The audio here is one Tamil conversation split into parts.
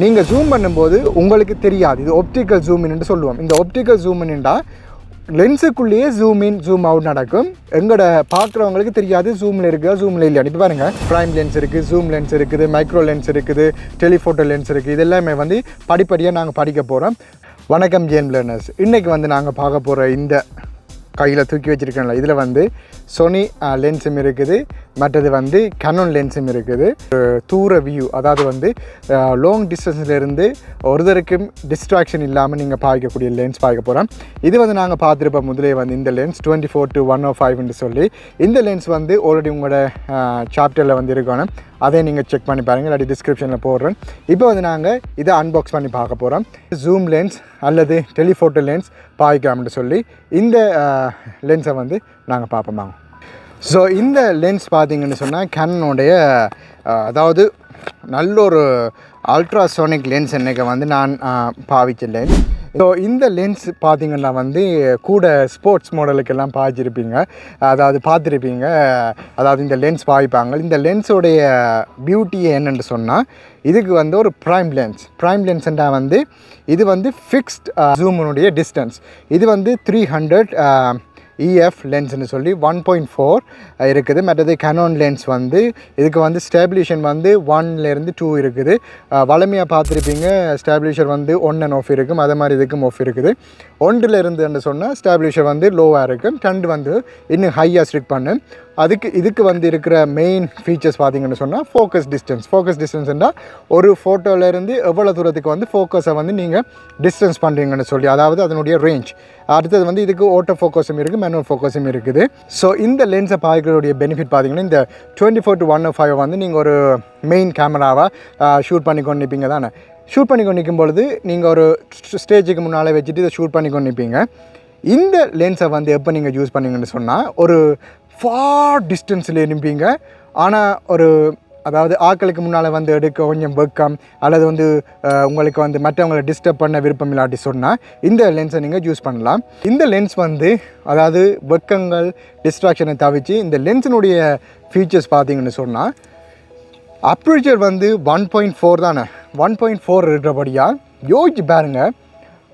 நீங்கள் ஜூம் பண்ணும்போது உங்களுக்கு தெரியாது. இது ஒப்டிக்கல் ஜூம் இன்னு சொல்லுவோம். இந்த ஒப்டிக்கல் ஜூம் இன்டா லென்ஸுக்குள்ளேயே ஜூம் இன் ஜூம் அவுட் நடக்கும். எங்களோட பார்க்குறவங்களுக்கு தெரியாது ஜூமில் இருக்கா ஜூமில் இல்லையா. இப்போ பாருங்கள் ப்ரைம் லென்ஸ் இருக்குது ஜூம் லென்ஸ் இருக்குது மைக்ரோ லென்ஸ் இருக்குது டெலிஃபோட்டோ லென்ஸ் இருக்குது. இது எல்லாமே வந்து படிப்படியாக நாங்கள் படிக்க போகிறோம் வணக்கம் ஜேன் லேர்னர்ஸ் இன்றைக்கி வந்து நாங்கள் பார்க்க போகிற இந்த கையில் தூக்கி வச்சுருக்கேன்ல இதில் வந்து சொனி லென்ஸும் இருக்குது. மற்றது வந்து கனோன் லென்ஸும் இருக்குது. தூர வியூ அதாவது வந்து லாங் டிஸ்டன்ஸ்லேருந்து ஒருத்தருக்கும் டிஸ்ட்ராக்ஷன் இல்லாமல் நீங்கள் பாய்க்கக்கூடிய லென்ஸ் பார்க்க போகிறோம் இது வந்து நாங்கள் பார்த்துருப்போம் முதலே வந்து இந்த lens twenty four to one o ஃபைவ்னு சொல்லி. இந்த லென்ஸ் வந்து ஆல்ரெடி உங்களோட சாப்டரில் வந்து இருக்கணும். அதை நீங்கள் செக் பண்ணி பாருங்கள் இல்லாட்டி டிஸ்கிரிப்ஷனில் போடுறேன் இப்போ வந்து நாங்கள் இதை அன்பாக்ஸ் பண்ணி பார்க்க போகிறோம் ஜூம் லென்ஸ் அல்லது டெலிஃபோட்டோ லென்ஸ் பாய்க்கலாம்னு சொல்லி. இந்த லென்ஸை வந்து நாங்கள் பார்ப்போம் ஸோ இந்த லென்ஸ் பார்த்தீங்கன்னு சொன்னால் கேனனுடைய அதாவது நல்ல ஒரு அல்ட்ராசோனிக் லென்ஸ் என்னைக்கு வந்து நான் பாவிச்ச லென்ஸ் ஸோ இந்த லென்ஸ் பார்த்திங்கன்னா வந்து கூட ஸ்போர்ட்ஸ் மாடலுக்கெல்லாம் பாய்ச்சிருப்பீங்க அதாவது பார்த்துருப்பீங்க அதாவது இந்த லென்ஸ் பாய்ப்பாங்க இந்த லென்ஸோடைய பியூட்டி என்னென்னு சொன்னால் இதுக்கு வந்து ஒரு ப்ரைம் லென்ஸ் ப்ரைம் லென்ஸ்ன்றா வந்து இது வந்து ஃபிக்ஸ்ட் ஜூமினுடைய டிஸ்டன்ஸ் இது வந்து த்ரீ ஹண்ட்ரட் இஎஃப் லென்ஸ்னு சொல்லி ஒன் பாயிண்ட் ஃபோர் இருக்குது. மற்றது கனோன் லென்ஸ் வந்து இதுக்கு வந்து ஸ்டேபிலேஷன் வந்து ஒன்லேருந்து டூ இருக்குது. வளமையாக பார்த்துருப்பீங்க ஸ்டாப்ளிஷர் வந்து ஒன் அண்ட் ஆஃப் இருக்கும். அதே மாதிரி இதுக்கும் ஆஃப் இருக்குது. ஒன்றில் இருந்துன்னு சொன்னால் ஸ்டாப்ளிஷர் வந்து லோவாக இருக்கும். டென்ட் வந்து இன்னும் ஹையாக ஸ்ட்ரிக் பண்ணு. அதுக்கு இதுக்கு வந்து இருக்கிற மெயின் ஃபீச்சர்ஸ் பார்த்தீங்கன்னு சொன்னால் ஃபோக்கஸ் டிஸ்டன்ஸ் ஃபோக்கஸ் டிஸ்டன்ஸ்னால் ஒரு ஃபோட்டோலேருந்து எவ்வளோ தூரத்துக்கு வந்து ஃபோக்கஸை வந்து நீங்கள் டிஸ்டன்ஸ் பண்ணுறீங்கன்னு சொல்லி அதாவது அதனுடைய ரேஞ்ச் அடுத்தது வந்து இதுக்கு ஓட்டோ ஃபோக்கஸும் இருக்குது மேனுவல் ஃபோக்கஸும் இருக்குது. ஸோ இந்த லென்ஸை பார்க்கறதுடைய பெனிஃபிட் பார்த்தீங்கன்னா இந்த twenty four to one five வந்து நீங்கள் ஒரு மெயின் கேமராவாக ஷூட் பண்ணி கொண்டு நிற்பீங்க தானே. ஷூட் பண்ணி கொண்டு நிற்கும் பொழுது நீங்கள் ஒரு ஸ்டேஜுக்கு முன்னால் வச்சுட்டு இதை ஷூட் பண்ணி கொண்டு நிற்பீங்க இந்த லென்ஸை வந்து எப்போ நீங்கள் யூஸ் பண்ணீங்கன்னு சொன்னால் ஒரு ஃபார் டிஸ்டன்ஸில் இருப்பீங்க ஆனால் ஒரு அதாவது ஆக்களுக்கு முன்னால் வந்து எடுக்க கொஞ்சம் வெக்கம் அல்லது வந்து உங்களுக்கு வந்து மற்றவங்களை டிஸ்டர்ப் பண்ண விருப்பம் இல்லாட்டி சொன்னால் இந்த லென்ஸை நீங்கள் யூஸ் பண்ணலாம். இந்த லென்ஸ் வந்து அதாவது வெக்கங்கள் டிஸ்ட்ராக்ஷனை தவிச்சு இந்த லென்ஸினுடைய ஃபீச்சர்ஸ் பார்த்தீங்கன்னு சொன்னால் அப்ரிச்சர் வந்து ஒன் பாயிண்ட் ஃபோர் தானே? ஒன் பாயிண்ட் ஃபோர் இருக்கிறபடியாக யோசிச்சு பாருங்கள்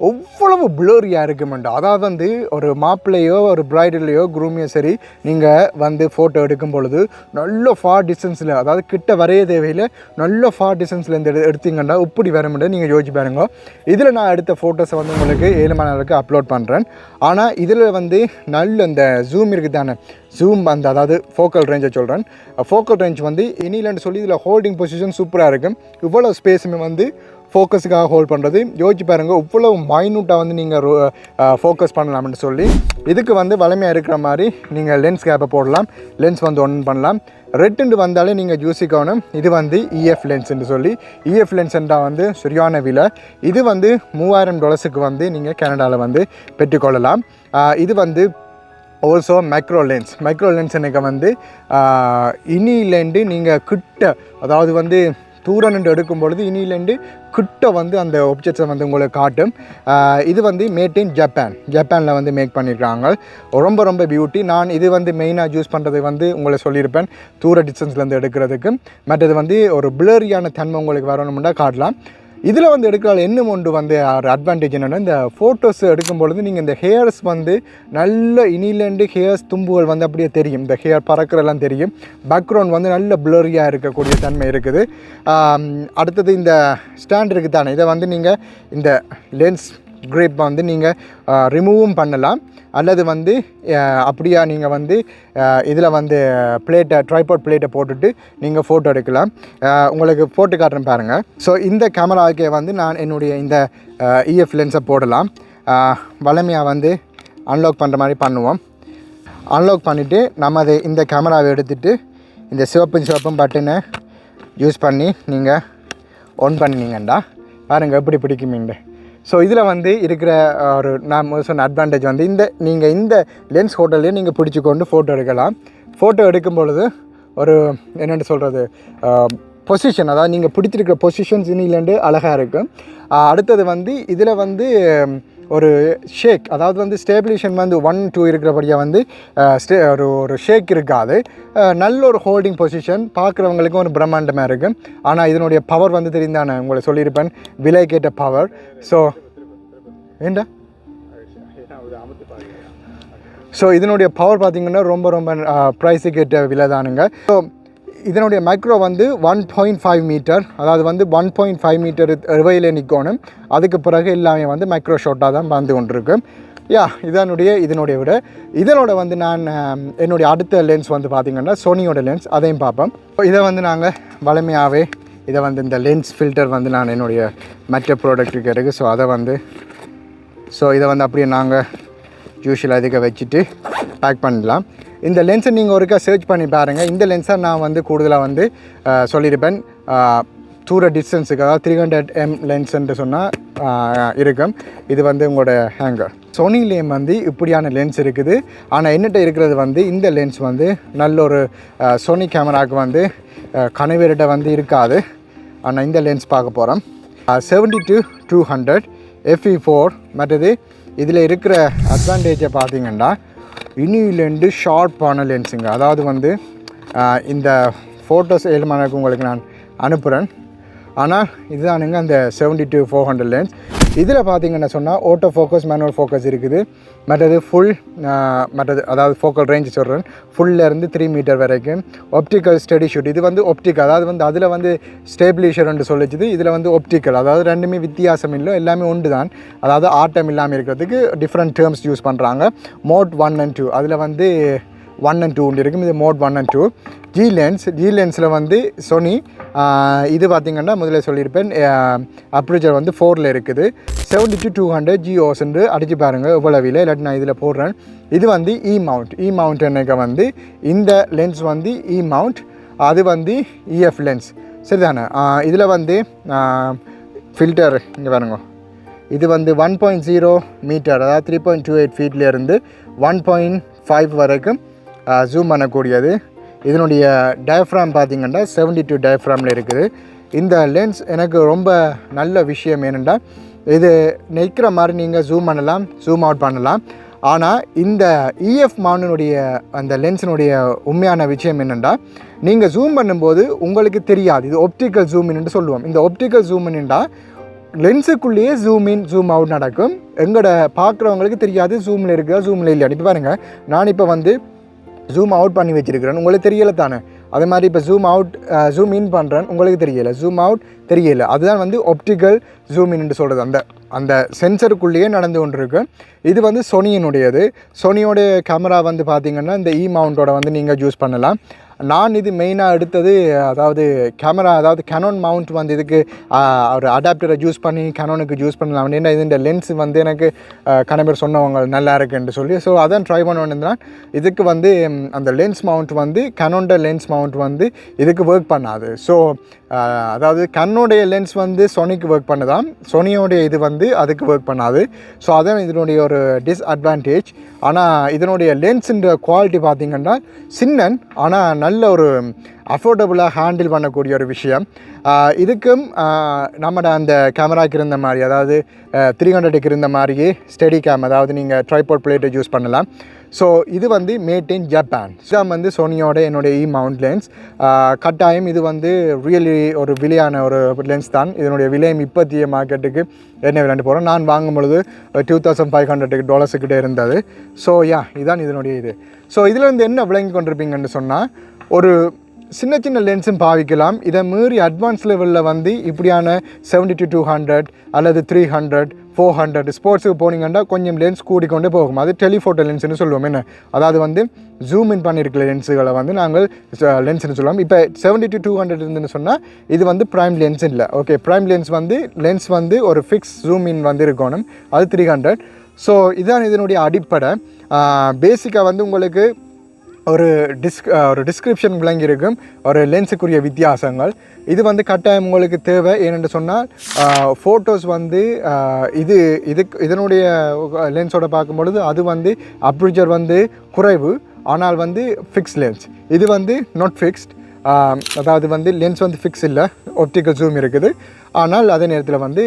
எவ்வளவு ப்ளோரியாக இருக்குமெண்டா அதாவது வந்து ஒரு மாப்பிள்ளையோ ஒரு ப்ரைடல்லையோ குரூமியோ சரி நீங்கள் வந்து ஃபோட்டோ எடுக்கும் பொழுது நல்ல ஃபார் டிஸ்டன்ஸில் அதாவது கிட்ட வரைய தேவையில் நல்ல ஃபார் டிஸ்டன்ஸ்லேருந்து எடு எடுத்தீங்கன்னா இப்படி வர நீங்கள் யோசிச்சு பாருங்க. இதில் நான் எடுத்த ஃபோட்டோஸை வந்து உங்களுக்கு ஏழு மணி நேரத்துக்கு அப்லோட் பண்ணுறேன் ஆனால் இதில் வந்து நல்ல இந்த ஜூம் இருக்குது தானே? ஜூம் அந்த அதாவது ஃபோக்கல் ரேஞ்சை சொல்கிறேன் ஃபோக்கல் ரேஞ்ச் வந்து இனிலன்னு சொல்லி இதில் ஹோல்டிங் பொசிஷன் சூப்பராக இருக்கும் இவ்வளோ ஸ்பேஸுமே வந்து ஃபோக்கஸுக்காக ஹோல்ட் பண்ணுறது யோசிச்சு பாருங்கள் இவ்வளோ மைனூட்டாக வந்து நீங்கள் ஃபோக்கஸ் பண்ணலாம்னு சொல்லி இதுக்கு வந்து வலிமையாக இருக்கிற மாதிரி நீங்கள் லென்ஸ் கேப்பை போடலாம். லென்ஸ் வந்து ஒன் பண்ணலாம். ரெட்டுண்டு வந்தாலே நீங்கள் யூசிக்கணும் இது வந்து இஎஃப் லென்ஸ்ன்னு சொல்லி இஎஃப் லென்ஸ்ன்றா வந்து சரியான விலை. இது வந்து மூவாயிரம் டாலர்ஸுக்கு வந்து நீங்கள் கனடாவில் வந்து பெற்றுக்கொள்ளலாம். இது வந்து also micro lens micro lens எனக்கு வந்து இனியிலேருந்து நீங்கள் கிட்ட அதாவது வந்து தூரம் நின்று எடுக்கும் பொழுது இனியிலேருந்து கிட்ட வந்து அந்த ஒப்ஜெக்ட்ஸை வந்து உங்களுக்கு காட்டும். இது வந்து மேட் இன் ஜப்பான் ஜப்பானில் வந்து மேக் பண்ணியிருக்காங்க ரொம்ப ரொம்ப பியூட்டி நான் இது வந்து மெயினாக யூஸ் பண்ணுறது வந்து உங்களை சொல்லியிருப்பேன். தூர டிஸ்டன்ஸ்லேருந்து எடுக்கிறதுக்கு. மற்றது வந்து ஒரு பிளரியான தன்மை உங்களுக்கு வரணும்னா காட்டலாம். இதில் வந்து எடுக்கிறால் என்ன ஒன்று வந்து ஒரு அட்வான்டேஜ் என்னென்னா இந்த ஃபோட்டோஸ் எடுக்கும் பொழுது நீங்கள் இந்த ஹேர்ஸ் வந்து நல்ல இனிலேருந்து ஹேர்ஸ் தும்புகள் வந்து அப்படியே தெரியும். இந்த ஹேர் பறக்கிறதெல்லாம் தெரியும். பேக்ரவுண்ட் வந்து நல்ல ப்ளரியாக இருக்கக்கூடிய தன்மை இருக்குது. அடுத்தது இந்த ஸ்டாண்ட் இருக்குது தானே இதை வந்து நீங்கள் இந்த லென்ஸ் கிரேப்பை வந்து நீங்கள் ரிமூவும் பண்ணலாம். அல்லது வந்து அப்படியா நீங்கள் வந்து இதில் வந்து பிளேட்டை ட்ரைபாட் பிளேட்டை போட்டுட்டு நீங்கள் ஃபோட்டோ எடுக்கலாம். உங்களுக்கு ஃபோட்டோ காட்டுறேன் பாருங்கள் ஸோ இந்த கேமராவுக்கே வந்து நான் என்னுடைய இந்த இஎஃப் லென்ஸை போடலாம். வளமையாக வந்து அன்லாக் பண்ணுற மாதிரி பண்ணுவோம். அன்லாக் பண்ணிவிட்டு நம்ம அதை இந்த கேமராவை எடுத்துகிட்டு இந்த சிவப்பும் சிவப்பும் பட்டனை யூஸ் பண்ணி நீங்கள் ஒன் பண்ணினீங்கண்டா பாருங்கள் எப்படி பிடிக்குமீங்க ஸோ இதில் வந்து இருக்கிற ஒரு நான் சொன்ன அட்வான்டேஜ் வந்து இந்த நீங்கள் இந்த லென்ஸ் ஹோட்டல்லையும் நீங்கள் பிடிச்சி கொண்டு ஃபோட்டோ எடுக்கலாம். ஃபோட்டோ எடுக்கும் பொழுது ஒரு என்னென்னு சொல்கிறது பொசிஷன் அதாவது நீங்கள் பிடிச்சிருக்கிற பொசிஷன்ஸ் இன்னிலேருந்து அழகாக இருக்கும் அடுத்தது வந்து இதில் வந்து ஒரு ஷேக் அதாவது வந்து ஸ்டேபிலேஷன் வந்து ஒன் டூ இருக்கிறபடியாக வந்து ஸ்டே ஒரு ஒரு ஷேக் இருக்காது. நல்ல ஒரு ஹோல்டிங் பொசிஷன் பார்க்குறவங்களுக்கும் ஒரு பிரம்மாண்டமாக இருக்கும் ஆனால் இதனுடைய பவர் வந்து தெரிந்தானே உங்களை சொல்லியிருப்பேன் விலை கேட்ட பவர் ஸோ ஏண்டா? ஸோ இதனுடைய பவர் பார்த்தீங்கன்னா ரொம்ப ரொம்ப ப்ரைஸுக்கு கேட்ட விலை தானுங்க. ஸோ இதனுடைய மைக்ரோ வந்து ஒன் பாயிண்ட் ஃபைவ் மீட்டர் அதாவது வந்து ஒன் பாயிண்ட் ஃபைவ் மீட்டர் இவையில் நிற்கணும் அதுக்கு பிறகு எல்லாமே வந்து மைக்ரோ ஷாட்டாக தான் வந்து கொண்டிருக்கு. யா இதனுடைய இதனுடைய விட. இதனோட வந்து நான் என்னுடைய அடுத்த லென்ஸ் வந்து பார்த்திங்கன்னா சோனியோட லென்ஸ் அதையும் பார்ப்போம். இதை வந்து நாங்கள் வலிமையாகவே இதை வந்து இந்த லென்ஸ் ஃபில்டர் வந்து நான் என்னுடைய மற்ற ப்ராடக்ட்டுக்கு இருக்குது ஸோ அதை வந்து ஸோ இதை வந்து அப்படியே நாங்கள் யூஷுவலாக இதுக்கு வச்சுட்டு பேக் பண்ணலாம். இந்த லென்ஸை நீங்கள் ஒருக்கா சர்ச் பண்ணி பாருங்கள் இந்த லென்ஸை நான் வந்து கூடுதலாக வந்து சொல்லியிருப்பேன். தூர டிஸ்டன்ஸுக்கு அதாவது த்ரீ ஹண்ட்ரட் எம் லென்ஸ்ன்ட்டு சொன்னால் இருக்கும். இது வந்து உங்களோட ஹேங்கர் சோனிலேயும் வந்து இப்படியான லென்ஸ் இருக்குது. ஆனால் என்னட்ட இருக்கிறது வந்து இந்த லென்ஸ் வந்து நல்ல ஒரு சோனி கேமராவுக்கு வந்து கனவேரிட்ட வந்து இருக்காது. ஆனால் இந்த லென்ஸ் பார்க்க போகிறோம் seventy to two hundred FE four மற்றது இதில் இருக்கிற அட்வான்டேஜை பார்த்தீங்கன்னா இனி இனியிலேருந்து ஷார்ப்பான லென்ஸுங்க அதாவது வந்து இந்த ஃபோட்டோஸ் ஏழுமானக்கு உங்களுக்கு நான் அனுப்புகிறேன் ஆனால் இதுதானுங்க அந்த seventy to four hundred lens இதில் பார்த்தீங்கன்னா சொன்னால் ஓட்டோ ஃபோக்கஸ் மேனுவல் ஃபோக்கஸ் இருக்குது. மற்றது ஃபுல் மற்றது அதாவது ஃபோக்கல் ரேஞ்ச் சொல்கிறேன். ஃபுல்லேருந்து த்ரீ மீட்டர் வரைக்கும். ஒப்டிக்கல் ஸ்டடி ஷூட் இது வந்து ஒப்டிக்கல் அதாவது வந்து அதில் வந்து ஸ்டேபிளிஷர்னு சொல்லிச்சுது. இதில் வந்து ஒப்டிக்கல் அதாவது ரெண்டுமே வித்தியாசம் இல்லை. எல்லாமே ஒன்று தான். அதாவது ஆட்டம் இல்லாமல் இருக்கிறதுக்கு டிஃப்ரெண்ட் டேர்ம்ஸ் யூஸ் பண்ணுறாங்க மோட் ஒன் அண்ட் டூ அதில் வந்து ஒன் அண்ட் டூ இருக்கும். இது mode one and two G lens G லென்ஸில் வந்து சொனி இது பார்த்திங்கன்னா முதல்ல சொல்லியிருப்பேன். அப்ரேச்சர் வந்து ஃபோரில் இருக்குது. Seventy to two hundred G ஓசன்று அடிச்சு பாருங்கள் எவ்வளவில்? இல்லாட்டி நான் இதில் போடுறேன். இது வந்து இ மவுண்ட் இ மவுண்ட் என்னக்க வந்து? இந்த லென்ஸ் வந்து இ மவுண்ட் அது வந்து இஎஃப் லென்ஸ் சரிதானே? இதில் வந்து ஃபில்டர் இங்கே பாருங்க. இது வந்து ஒன் பாயிண்ட் ஜீரோ மீட்டர் அதாவது த்ரீ பாயிண்ட் டூ எயிட் ஃபீட்லேருந்து ஒன் பாயிண்ட் ஃபைவ் வரைக்கும் ஜூம் பண்ணக்கூடியது. இதனுடைய டயஃப்ராம் பார்த்தீங்கன்னா செவன்டி டூ டயஃப்ராமில் இருக்குது. இந்த லென்ஸ் எனக்கு ரொம்ப நல்ல விஷயம் என்னென்னா இது நிற்கிற மாதிரி நீங்கள் ஜூம் பண்ணலாம் ஜூம் அவுட் பண்ணலாம். ஆனால் இந்த இஎஃப் மானுடைய அந்த லென்ஸினுடைய உண்மையான விஷயம் என்னென்னா நீங்கள் ஜூம் பண்ணும்போது உங்களுக்கு தெரியாது. இது ஒப்டிக்கல் ஜூம் இன்னு சொல்லுவோம். இந்த ஒப்டிக்கல் ஜூம் லென்ஸுக்குள்ளேயே ஜூம் இன் ஜூம் அவுட் நடக்கும். எங்களோட பார்க்குறவங்களுக்கு தெரியாது ஜூமில் இருக்கா ஜூமில் இல்லையா இப்போ பாருங்கள் நான் இப்போ வந்து ஜூம் அவுட் பண்ணி வச்சுருக்கிறேன். உங்களுக்கு தெரியலை தானே? அதே மாதிரி இப்போ ஜூம் அவுட் ஜூம் இன் பண்ணுறேன் உங்களுக்கு தெரியலை. ஜூம் அவுட் தெரியலை. அதுதான் வந்து ஒப்டிக்கல் ஜூம் இன்னு சொல்கிறது அந்த அந்த சென்சருக்குள்ளேயே நடந்து கொண்டிருக்கு. இது வந்து சொனியினுடையது சோனியோடைய கேமரா வந்து பார்த்திங்கன்னா இந்த இ மவுண்டோட வந்து நீங்கள் யூஸ் பண்ணலாம். நான் இது மெயினாக எடுத்தது அதாவது கேமரா அதாவது கேனோன் மவுண்ட் வந்து இதுக்கு ஒரு அடாப்டரை யூஸ் பண்ணி கேனோனுக்கு யூஸ் பண்ணலாம். ஏன்னா இது இந்த லென்ஸ் வந்து எனக்கு கணவர் சொன்னவங்க நல்லா இருக்குன்னு சொல்லி ஸோ அதான் ட்ரை பண்ணணுன்னா இதுக்கு வந்து அந்த லென்ஸ் மவுண்ட் வந்து கனோட லென்ஸ் மவுண்ட் வந்து இதுக்கு ஒர்க் பண்ணாது. ஸோ அதாவது கண்ணுடைய லென்ஸ் வந்து சோனிக்கு ஒர்க் பண்ணுதான் சோனியோடைய இது வந்து அதுக்கு ஒர்க் பண்ணாது. ஸோ அதான் இதனுடைய ஒரு டிஸ்அட்வான்டேஜ் ஆனால் இதனுடைய லென்ஸுன்ற குவாலிட்டி பார்த்திங்கன்னா சின்னன் ஆனால் நல்ல ஒரு அஃபோர்டபுளாக ஹேண்டில் பண்ணக்கூடிய ஒரு விஷயம். இதுக்கும் நம்மட அந்த கேமராக்கு இருந்த மாதிரி அதாவது த்ரீ ஹண்ட்ரடுக்கு இருந்த மாதிரியே ஸ்டெடி கேம் அதாவது நீங்கள் ட்ரைபோர்ட் பிளேட்டை யூஸ் பண்ணலாம். ஸோ இது வந்து மேட் இன் ஜப்பான் இதான் வந்து சோனியோட என்னுடைய இ மவுண்ட் லென்ஸ் கட்டாயம் இது வந்து ரியலி ஒரு விலையான ஒரு லென்ஸ் தான். இதனுடைய விலையும் இப்போத்திய மார்க்கெட்டுக்கு என்ன விளையாண்டு போகிறோம் நான் வாங்கும் பொழுது டூ தௌசண்ட் ஃபைவ் ஹண்ட்ரட் டாலர்ஸுக்கிட்ட இருந்தது. ஸோ யா இதான் இதனுடைய இது. ஸோ இதில் வந்து என்ன விளங்கி கொண்டிருப்பீங்கன்னு சொன்னால் ஒரு சின்ன சின்ன லென்ஸும் பாவிக்கலாம். இதை மீறி அட்வான்ஸ் லெவலில் வந்து இப்படியான செவன்டி டு டூ ஹண்ட்ரட் அல்லது த்ரீ ஹண்ட்ரட் ஃபோர் ஹண்ட்ரட் ஸ்போர்ட்ஸுக்கு போனீங்கன்னா கொஞ்சம் லென்ஸ் கூடிக்கொண்டே போகும். அது டெலிஃபோட்டோ லென்ஸ்னு சொல்லுவோம். என்ன? அதாவது வந்து ஜூம் இன் பண்ணியிருக்கிற லென்ஸுகளை வந்து நாங்கள் லென்ஸ்னு சொல்லுவோம். இப்போ செவன்டி டு டூ ஹண்ட்ரட் இருந்துன்னு சொன்னால் இது வந்து ப்ரைம் லென்ஸ் இல்லை. ஓகே ப்ரைம் லென்ஸ் வந்து லென்ஸ் வந்து ஒரு ஃபிக்ஸ் ஜூம் இன் வந்து இருக்கணும். அது த்ரீ ஹண்ட்ரட் ஸோ இதுதான் இதனுடைய அடிப்படை. பேசிக்காக வந்து உங்களுக்கு ஒரு டிஸ்க் ஒரு டிஸ்கிரிப்ஷன் விளங்கியிருக்கும். ஒரு லென்ஸுக்குரிய வித்தியாசங்கள். இது வந்து கட்டாயம் உங்களுக்கு தேவை. ஏனென்று சொன்னால் ஃபோட்டோஸ் வந்து இது இதுக்கு இதனுடைய லென்ஸோட பார்க்கும்பொழுது அது வந்து அப்ரிஜர் வந்து குறைவு. ஆனால் வந்து ஃபிக்ஸ் லென்ஸ் இது வந்து நாட் ஃபிக்ஸ்ட் அதாவது வந்து லென்ஸ் வந்து ஃபிக்ஸ் இல்லை. ஒப்டிக்கல் ஜூம் இருக்குது. ஆனால் அதே நேரத்தில் வந்து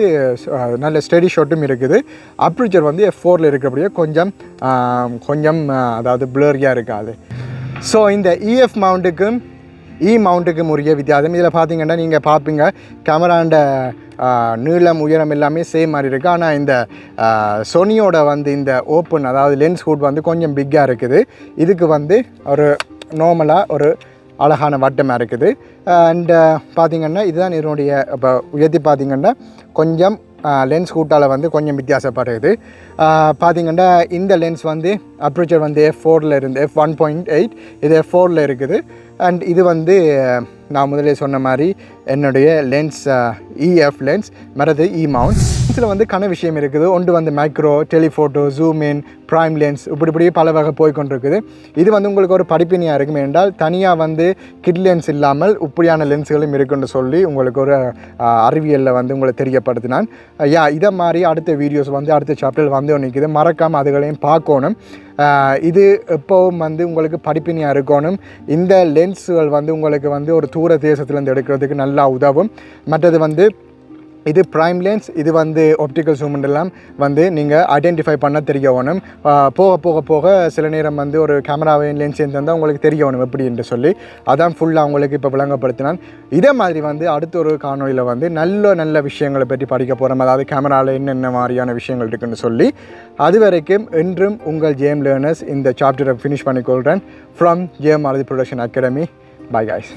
நல்ல ஸ்டெடி ஷாட்டும் இருக்குது. அப்ரிச்சர் வந்து எஃப் ஃபோரில் இருக்கிறபடியே கொஞ்சம் கொஞ்சம் அதாவது பிளரியாக இருக்காது. ஸோ இந்த இஎஃப் மவுண்ட்டுக்கும் இ e மவுண்ட்டுக்கும் உரிய வித்தியாசம். இதில் பார்த்தீங்கன்னா நீங்கள் பார்ப்பீங்க கேமராண்ட நீளம் உயரம் எல்லாமே சேம் மாதிரி இருக்குது ஆனால் இந்த சொனியோட வந்து இந்த ஓப்பன் அதாவது லென்ஸ் ஹூட் வந்து கொஞ்சம் பிக்காக இருக்குது. இதுக்கு வந்து ஒரு நார்மலாக ஒரு அழகான வட்டமாக இருக்குது. அண்ட் பார்த்தீங்கன்னா இதுதான் இதனுடைய இப்போ உயர்த்தி பார்த்திங்கன்னா கொஞ்சம் லென்ஸ் கூட்டால் வந்து கொஞ்சம் வித்தியாசப்படுது. பார்த்திங்கன்னா இந்த லென்ஸ் வந்து அப்ரிச்சர் வந்து எஃப் ஃபோரில் இருந்து எஃப் ஒன் பாயிண்ட் எயிட் இது எஃப் ஃபோரில் இருக்குது. அண்ட் இது வந்து நான் முதலே சொன்ன மாதிரி என்னுடைய லென்ஸ் இஎஃப் லென்ஸ் மறது இ மவுண்ட் இதில் வந்து கன விஷயம் இருக்குது. ஒன்று வந்து micro telephoto zoom in prime lens இப்படி இப்படி பல வகை போய்கொண்டிருக்குது இது வந்து உங்களுக்கு ஒரு படிப்பினியாக இருக்கும் என்றால் தனியாக வந்து கிட் லென்ஸ் இல்லாமல் இப்படியான லென்ஸ்களும் இருக்குன்னு சொல்லி உங்களுக்கு ஒரு uh, அறிவியலில் வந்து உங்களுக்கு தெரியப்படுத்தினான். Uh, யா இதை மாதிரி அடுத்த வீடியோஸ் வந்து அடுத்த சாப்டர் வந்து நிற்கிது மறக்காமல் அதுகளையும் பார்க்கணும். இது எப்போவும் வந்து உங்களுக்கு படிப்பினியாக இருக்கணும். இந்த லென்ஸுகள் வந்து உங்களுக்கு வந்து ஒரு தூர தேசத்துலேருந்து எடுக்கிறதுக்கு நல்லா உதவும். மற்றது வந்து இது ப்ரைம் லென்ஸ் இது வந்து ஆப்டிக்கல் ஜூம்ன்றெல்லாம் எல்லாம் வந்து நீங்கள் ஐடென்டிஃபை பண்ண தெரிய வேணும். போக போக போக சில நேரம் வந்து ஒரு கேமராவை லென்ஸ் இருந்தால் உங்களுக்கு தெரிய வேணும் எப்படி என்று சொல்லி. அதான் ஃபுல்லாக உங்களுக்கு இப்போ விளங்கப்படுத்தினான். இதே மாதிரி வந்து அடுத்த ஒரு காணொலியில் வந்து நல்ல நல்ல விஷயங்களை பற்றி படிக்க போகிறோம் அதாவது கேமராவில் என்னென்ன மாதிரியான விஷயங்கள் இருக்குன்னு சொல்லி. அது வரைக்கும் என்றும் உங்கள் ஜேம் லேர்னர்ஸ் இந்த சாப்டரை ஃபினிஷ் பண்ணிக்கொள்கிறேன் from ஜேம் Aarathi production academy bye guys